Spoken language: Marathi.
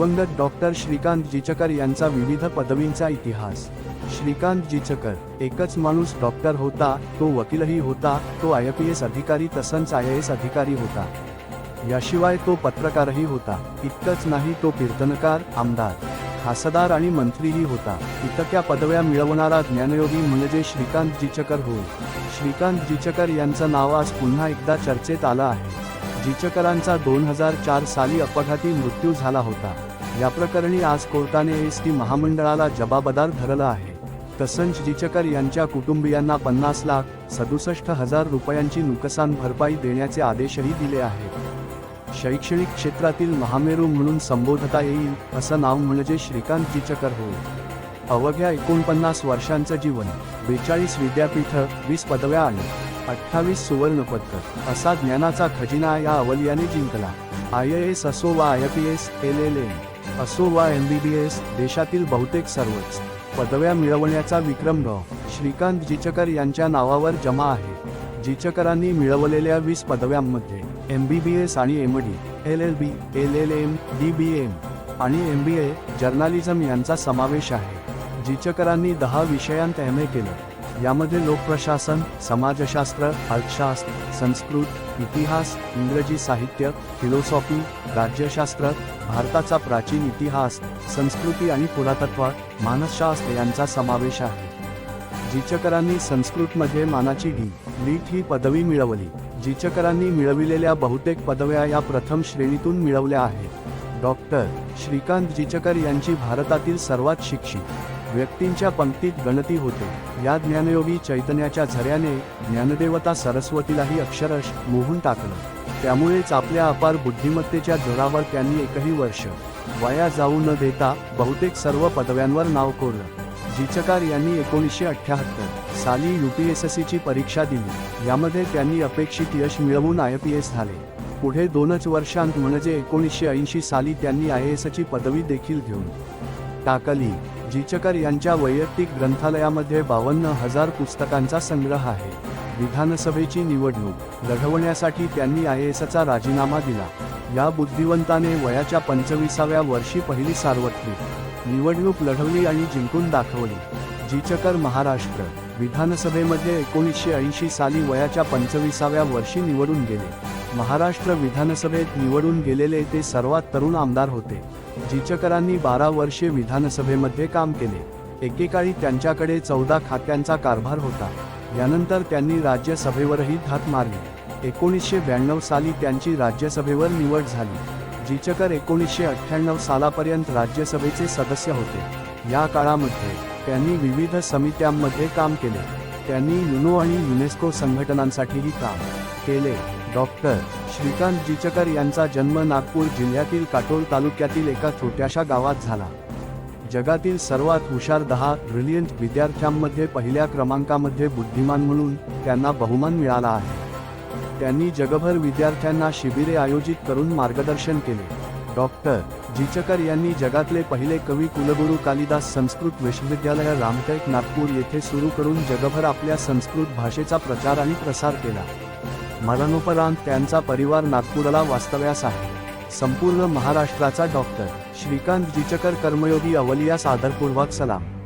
दिवंगत डॉक्टर श्रीकांत जिचकर यांचा विविध पदवींचा इतिहास. श्रीकांत जिचकर एकच माणूस डॉक्टर होता तो वकीलही होता तो आय पी एस अधिकारी तसंच आय एस अधिकारी होता. याशिवाय तो पत्रकारही होता. इतकंच नाही तो कीर्तनकार आमदार खासदार आणि मंत्रीही होता. इतक्या पदव्या मिळवणारा ज्ञानयोगी म्हणजे श्रीकांत जिचकर होय. श्रीकांत जिचकर यांचं नाव आज पुन्हा एकदा चर्चेत आलं आहे. जिचकरांचा दोन हजार चार साली अपघाती मृत्यू झाला होता. या प्रकरणी आज कोर्टाने एस टी महामंडळाला जबाबदार धरलं आहे. तसंच जिचकर यांच्या कुटुंबियांना पन्नास लाख सदुसष्ट हजार रुपयांची नुकसान भरपाई देण्याचे आदेशही दिले आहेत शैक्षणिक क्षेत्रातील महामेरू म्हणून संबोधता येईल असं नाव म्हणजे श्रीकांत जिचकर होय. अवघ्या एकोणपन्नास वर्षांचं जीवन बेचाळीस विद्यापीठ वीस पदव्या आणि अठ्ठावीस सुवर्णपदक असा ज्ञानाचा खजिना या अवलियाने जिंकला. आय ए एस असो वा I P S L L M असो वा एम बी बी एस देशातील बहुतेक सर्वच पदव्या मिळवण्याचा विक्रम डॉ. श्रीकांत जिचकर यांच्या नावावर जमा आहे. जिचकरांनी मिळवलेल्या वीस पदव्यांमध्ये एम बी बी एस आणि M D L L B L L M D B M आणि एम बी ए जर्नालिझम यांचा समावेश आहे. जिचकरांनी दहा विषयांत एम ए केलं. यामध्ये लोकप्रशासन समाजशास्त्र अर्थशास्त्र संस्कृत इतिहास इंग्रजी साहित्य फिलॉसॉफी राज्यशास्त्र भारताचा प्राचीन इतिहास संस्कृती आणि पुरातत्व मानसशास्त्र यांचा समावेश आहे. जिचकरांनी संस्कृतमध्ये मानाची डी लीट ही पदवी मिळवली. जिचकरांनी मिळविलेल्या बहुतेक पदव्या या प्रथम श्रेणीतून मिळवल्या आहेत. डॉक्टर श्रीकांत जिचकर यांची भारतातील सर्वात शिक्षित व्यक्तींच्या पंक्तीत गणती होते. या ज्ञानयोगी चैतन्याच्या झऱ्याने ज्ञानदेवता सरस्वतीलाही अक्षरश मोहून टाकलं. त्यामुळेच आपल्या अपार बुद्धिमत्तेच्या जोरावर त्यांनी एकही वर्ष वाया जाऊ न देता बहुतेक सर्व पदव्यांवर नाव कोरलं. जिचकार यांनी एकोणीसशे अठ्ठ्याहत्तर साली यू पी एस एस सीची परीक्षा दिली. यामध्ये त्यांनी अपेक्षित यश मिळवून आय पी एस झाले. पुढे दोनच वर्षांत म्हणजे एकोणीसशे ऐंशी साली त्यांनी आय एसची पदवी देखील घेऊन टाकली. जिचकर यांच्या वैयक्तिक ग्रंथालयामध्ये बावन्न हजार पुस्तकांचा संग्रह आहे. विधानसभेची निवडणूक लढवण्यासाठी त्यांनी आय एसचा राजीनामा दिला. या बुद्धिवंताने वयाच्या पंचवीसाव्या वर्षी पहिली सार्वत्रिक निवडणूक लढवली आणि जिंकून दाखवली. जिचकर महाराष्ट्र विधानसभेमध्ये एकोणीसशे ऐंशी साली वयाच्या पंचवीसाव्या वर्षी निवडून गेले. महाराष्ट्र विधानसभेत निवडून गेलेले ते सर्वात तरुण आमदार होते. जिचकरांनी बारा वर्षे विधानसभेमध्ये काम केले. एकेकाळी त्यांच्याकडे चौदा खात्यांचा कारभार होता. यानंतर त्यांनी राज्यसभेवरही धात मारली. एकोणीसशे ब्याण्णव साली त्यांची राज्यसभेवर निवड झाली. जिचकर एकोणीसशे अठ्ठ्याण्णव सालापर्यंत राज्यसभेचे सदस्य होते. या काळामध्ये त्यांनी विविध समित्यांमध्ये काम केले. त्यांनी युनो आणि युनेस्को संघटनांसाठीही काम केले. डॉक्टर श्रीकांत जिचकर यांचा जन्म नागपूर जिल्ह्यातील काटोल तालुक्यातील एका छोट्याशा गावात झाला. जगातील सर्वात हुशार दहा ब्रिलियंट विद्यार्थ्यांमध्ये पहिल्या क्रमांकामध्ये बुद्धिमान म्हणून त्यांना बहुमान मिळाला आहे. त्यांनी जगभर विद्यार्थ्यांना शिबिरे आयोजित करून मार्गदर्शन केले. डॉक्टर जिचकर यांनी जगातले पहिले कवी कुलगुरू कालिदास संस्कृत विश्वविद्यालय रामटेक नागपूर येथे सुरू करून जगभर आपल्या संस्कृत भाषेचा प्रचार आणि प्रसार केला. मरणोपरांत त्यांचा परिवार नागपूरला वास्तव्यास आहे. संपूर्ण महाराष्ट्राचा डॉक्टर. श्रीकांत जिचकर कर्मयोगी अवलिया सादरपूर्वक सलाम.